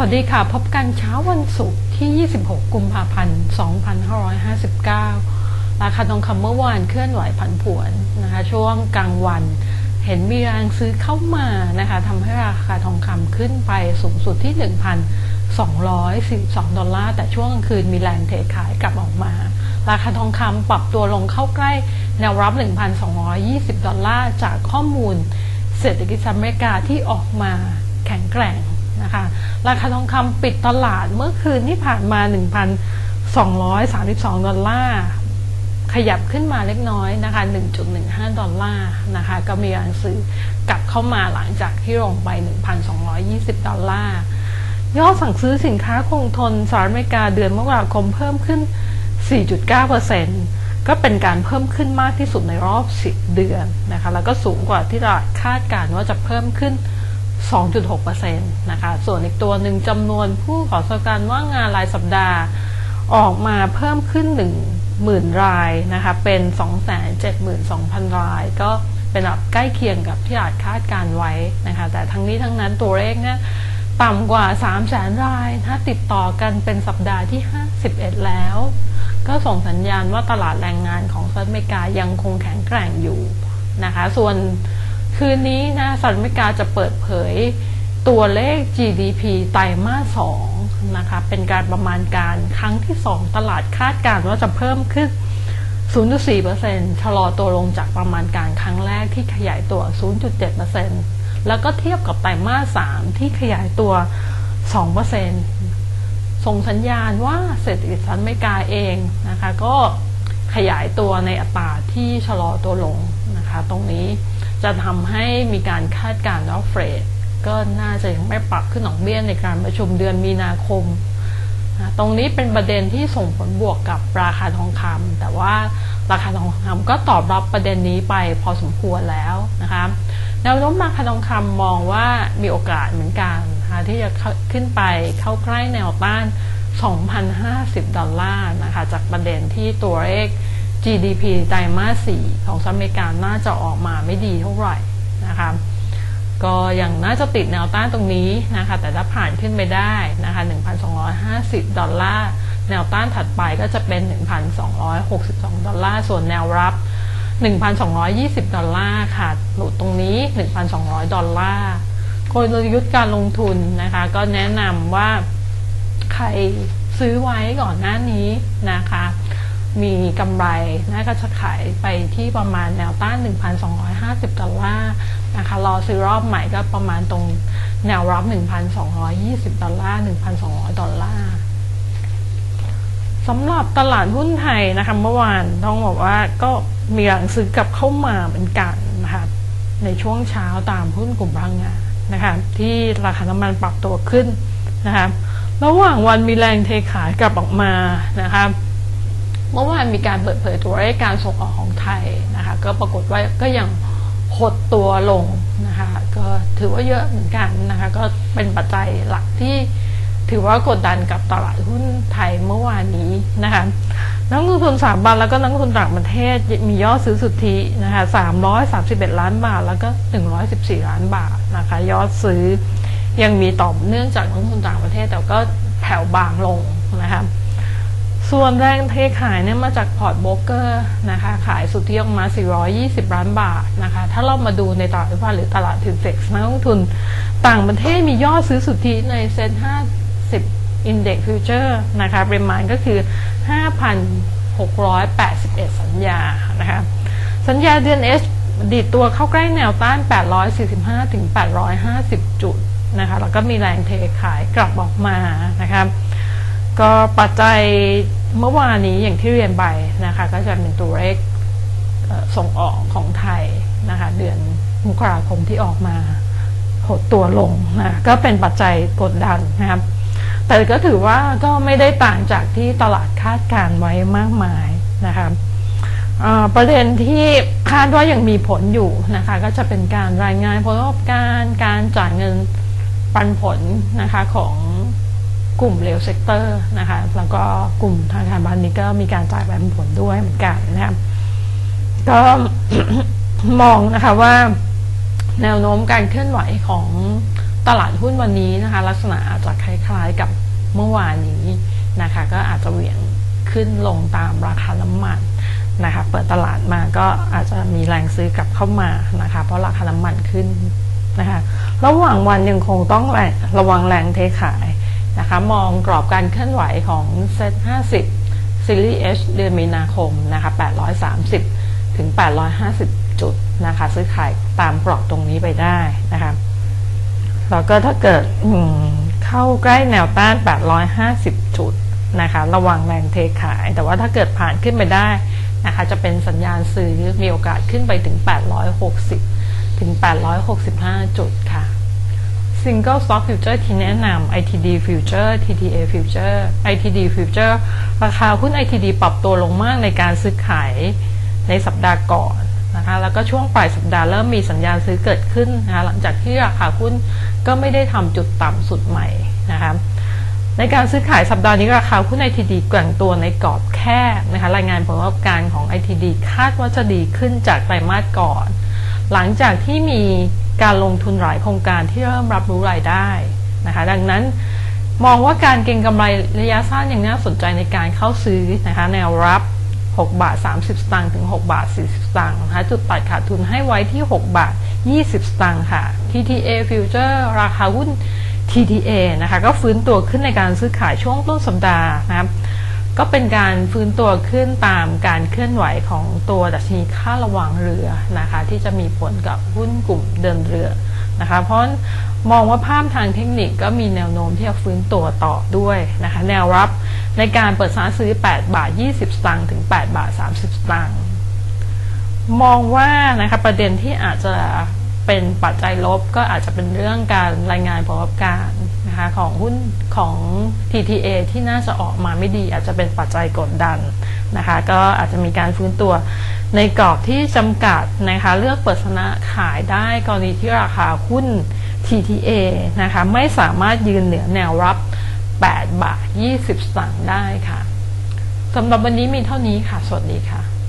สวัสดีค่ะ พบกันเช้าวันศุกร์ที่ 26 กุมภาพันธ์ 2559 ราคาทองคำเมื่อวานเคลื่อนไหวผันผวนนะคะ ช่วงกลางวัน เห็นมีแรงซื้อเข้ามานะคะทำให้ราคาทองคำขึ้นไปสูงสุดที่ 1,242 ดอลลาร์ แต่ช่วงกลางคืนมีแรงเทขายกลับออกมา ราคาทองคำปรับตัวลงเข้าใกล้แนวรับ 1,220 ดอลลาร์ จากข้อมูลเศรษฐกิจอเมริกาที่ออกมาแข็งแกร่ง นะคะราคาทองคำปิดตลาดเมื่อคืนที่ผ่านมา 1,232 ดอลลาร์ ขยับขึ้นมาเล็กน้อยนะคะ 1.15 ดอลลาร์นะคะ ก็มีการซื้อกลับเข้ามาหลังจากที่ลงไป 1,220 ดอลลาร์ยอดสั่งซื้อสินค้าคงทนสหรัฐอเมริกาเดือนมกราคมเพิ่มขึ้น 4.9%ก็เป็นการเพิ่มขึ้นมากที่สุดในรอบ 10 เดือนนะคะ แล้วก็สูงกว่าที่ตลาดคาดการณ์ว่าจะเพิ่มขึ้น 2.6%นะคะ ส่วนอีกตัวหนึ่งจำนวนผู้ขอสการว่างงานรายสัปดาห์ออกมาเพิ่มขึ้น 10,000 รายนะคะ เป็น 272,000 ราย ก็เป็นแบบใกล้เคียงกับที่อาจคาดการไว้นะคะ แต่ทั้งนี้ทั้งนั้นตัวเลขเนี่ยต่ำกว่า 3 0 0แสนรายถ้าติดต่อกันเป็นสัปดาห์ที่ 51 แล้ว ก็ส่งสัญญาณว่าตลาดแรงงานของสหรัฐอเมริกายังคงแข็งแกร่งอยู่นะคะ ส่วน คืนนี้นะสหรัฐอเมริกาจะเปิดเผยตัวเลข GDP ไตรมาส2นะคะเป็นการประมาณการครั้งที่ 2 ตลาดคาดการณ์ว่าจะเพิ่มขึ้น 0.4%ชะลอตัวลงจากประมาณการครั้งแรกที่ขยายตัว 0.7%แล้วก็เทียบกับไตรมาส 3 ที่ขยายตัว 2%ส่งสัญญาณว่าเศรษฐกิจสหรัฐอเมริกาเองนะคะก็ขยายตัวในอัตราที่ชะลอตัวลงนะคะตรงนี้ จะทำให้มีการคาดการณ์ว่าเฟดก็น่าจะยังไม่ปรับขึ้นดอกเบี้ยในการประชุมเดือนมีนาคม ตรงนี้เป็นประเด็นที่ส่งผลบวกกับราคาทองคำแต่ว่าราคาทองคำก็ตอบรับประเด็นนี้ไปพอสมควรแล้วนะคะแนวโน้มราคาทองคำมองว่ามีโอกาสเหมือนกันนะคะที่จะขึ้นไปเข้าใกล้แนวต้าน 2,050 ดอลลาร์นะคะจากประเด็นที่ตัวเลข GDP ไตรมาส 4 ของสหรัฐอเมริกาน่าจะออกมาไม่ดีเท่าไหร่นะคะก็ยังน่าจะติดแนวต้านตรงนี้นะคะ แต่ถ้าผ่านขึ้นไปได้นะคะ 1,250 ดอลลาร์ แนวต้านถัดไปก็จะเป็น 1,262 ดอลลาร์ ส่วนแนวรับ 1,220 ดอลลาร์ค่ะ หลุดตรงนี้ 1,200 ดอลลาร์กลยุทธ์การลงทุนนะคะ ก็แนะนำว่าใครซื้อไว้ก่อนหน้านี้นะคะ มีกำไรนะก็จะขายไปที่ประมาณแนวต้าน 1,250 ดอลลาร์นะคะ รอซื้อรอบใหม่ก็ประมาณตรงแนวรับ 1,220 ดอลลาร์ 1,200 ดอลลาร์สำหรับตลาดหุ้นไทยนะคะเมื่อวานต้องบอกว่าก็มีแรงซื้อกลับเข้ามาเหมือนกันนะคะในช่วงเช้าตามหุ้นกลุ่มพลังงานนะคะที่ราคาน้ำมันปรับตัวขึ้นนะคะระหว่างวันมีแรงเทขายกลับออกมานะคะ เมื่อวานมีการเปิดเผยตัวเลขการส่งออกของไทยนะคะ ก็ปรากฏว่าก็ยังหดตัวลงนะคะ ก็ถือว่าเยอะเหมือนกันนะคะ ก็เป็นปัจจัยหลักที่ถือว่ากดดันกับตลาดหุ้นไทยเมื่อวานนี้นะคะ นักลงทุนสถาบันแล้วก็นักลงทุนต่างประเทศมียอดซื้อสุทธินะคะ331ล้านบาท แล้วก็114ล้านบาทนะคะ ยอดซื้อยังมีต่อเนื่องจากนักลงทุนต่างประเทศแต่ก็แผ่วบางลงนะคะ ส่วนแรงเทขายเนี่ยมาจากพอร์ตโบรกเกอร์นะคะขายสุทธิออกมา 420 ล้านบาทนะคะถ้าเรามาดูในตลาดหุ้นหรือตลาดถือเซ็กซ์นักลงทุน ต่างประเทศมียอดซื้อสุทธิในเซ็น50 Index Future นะคะปริมาณก็คือ 5,681 สัญญานะคะสัญญาเดือน H ดีดตัวเข้าใกล้แนวต้าน 845 ถึง 850 จุดนะคะแล้วก็มีแรงเทขายกลับออกมานะคะก็ปัจจัย เมื่อวานนี้อย่างที่เรียนไปนะคะ ก็จะเป็นตัวเลขส่งออกของไทยนะคะ เดือนมกราคมที่ออกมาหดตัวลงนะก็เป็นปัจจัยกดดันนะครับ แต่ก็ถือว่าก็ไม่ได้ต่างจากที่ตลาดคาดการไว้มากมายนะคะประเด็นที่คาดว่ายังมีผลอยู่นะคะ ก็จะเป็นการรายงานผลประกอบการการจ่ายเงินปันผลนะคะของ กลุ่มเลวเซกเตอร์นะคะแล้วก็กลุ่มธนาคารพาณิชย์ก็มีการจ่ายปันผลด้วยเหมือนกันนะครับก็มองนะคะว่าแนวโน้มการเคลื่อนไหวของตลาดหุ้นวันนี้นะคะ ลักษณะอาจจะคล้ายๆกับเมื่อวานนี้นะคะ ก็อาจจะเหวี่ยงขึ้นลงตามราคาน้ำมันนะคะ เปิดตลาดมาก็อาจจะมีแรงซื้อกลับเข้ามานะคะ เพราะราคาน้ำมันขึ้นนะคะ ระหว่างวันยังคงต้องแรงระวังแรงเทขาย นะคะมองกรอบการเคลื่อนไหวของเซ็ต50 ซีรีส์ H เดือนมีนาคมนะคะ830 ถึง 850 จุดนะคะซื้อขายตามกรอบตรงนี้ไปได้นะคะแล้วก็ถ้าเกิดเข้าใกล้แนวต้าน 850 จุดนะคะระวังแรงเทขาย แต่ว่าถ้าเกิดผ่านขึ้นไปได้นะคะจะเป็นสัญญาณซื้อมีโอกาสขึ้นไปถึง 860 ถึง 865 จุดค่ะ Single Stock Future ที่แนะนำ ITD Future TTA Future ITD Future ราคาหุ้น ITD ปรับตัวลงมากในการซื้อขายในสัปดาห์ก่อนนะคะแล้วก็ช่วงปลายสัปดาห์เริ่มมีสัญญาณซื้อเกิดขึ้นนะคะหลังจากที่ราคาหุ้นก็ไม่ได้ทำจุดต่ำสุดใหม่นะคะในการซื้อขายสัปดาห์นี้ราคาหุ้น ITD แกว่งตัวในกรอบแคบนะคะรายงานผลประกอบการของ ITD คาดว่าจะดีขึ้นจากไตรมาสก่อน หลังจากที่มีการลงทุนหลายโครงการที่เริ่มรับรู้รายได้นะคะดังนั้นมองว่าการเก็งกำไรระยะสั้นยังน่าสนใจในการเข้าซื้อนะคะแนวรับ 6 บาท 30 สตางค์ถึง 6 บาท 40 สตางค์นะคะจุดตัดขาดทุนให้ไว้ที่ 6 บาท 20 สตางค์ค่ะ TTA Future ราคาหุ้น TTA นะคะก็ฟื้นตัวขึ้นในการซื้อขายช่วงต้นสัปดาห์นะครับ ก็เป็นการฟื้นตัวขึ้นตามการเคลื่อนไหวของตัวดัชนีค่าระวังเรือนะคะ ที่จะมีผลกับหุ้นกลุ่มเดินเรือนะคะ เพราะมองว่าภาพทางเทคนิคก็มีแนวโน้มที่จะฟื้นตัวต่อด้วยนะคะ แนวรับในการเปิดสาซื้อ 8 บาท 20 สตางค์ถึง 8 บาท 30 สตางค์มองว่านะคะประเด็นที่อาจจะเป็นปัจจัยลบก็อาจจะเป็นเรื่องการรายงานผลประกอบการ นะคะของหุ้นของ TTA ที่น่าจะออกมาไม่ดี อาจจะเป็นปัจจัยกดดันนะคะ ก็อาจจะมีการฟื้นตัวในกรอบที่จำกัดนะคะ เลือกเปิดชนะขายได้กรณีที่ราคาหุ้น TTA นะคะไม่สามารถยืนเหนือแนวรับ 8 บาท 20สตางค์ได้ค่ะสำหรับวันนี้มีเท่านี้ค่ะ สวัสดีค่ะ